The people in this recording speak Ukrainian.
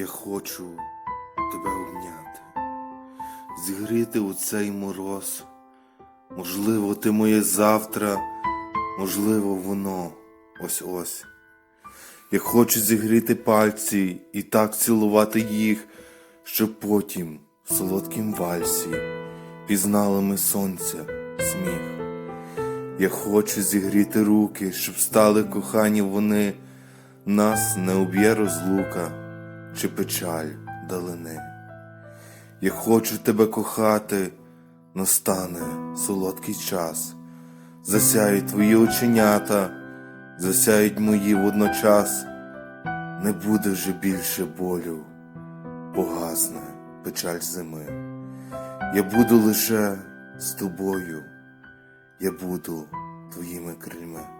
Я хочу тебе обняти, зігріти у цей мороз. Можливо, ти моє завтра, можливо, воно ось ось. Я хочу зігріти пальці і так цілувати їх, щоб потім в солодкім вальсі пізнали ми сонця, сміх. Я хочу зігріти руки, щоб стали кохані вони, нас не уб'є розлука чи печаль далини. Я хочу тебе кохати, настане солодкий час, засяють твої оченята, засяють мої водночас, не буде вже більше болю, погасне печаль зими. Я буду лише з тобою, я буду твоїми крильми.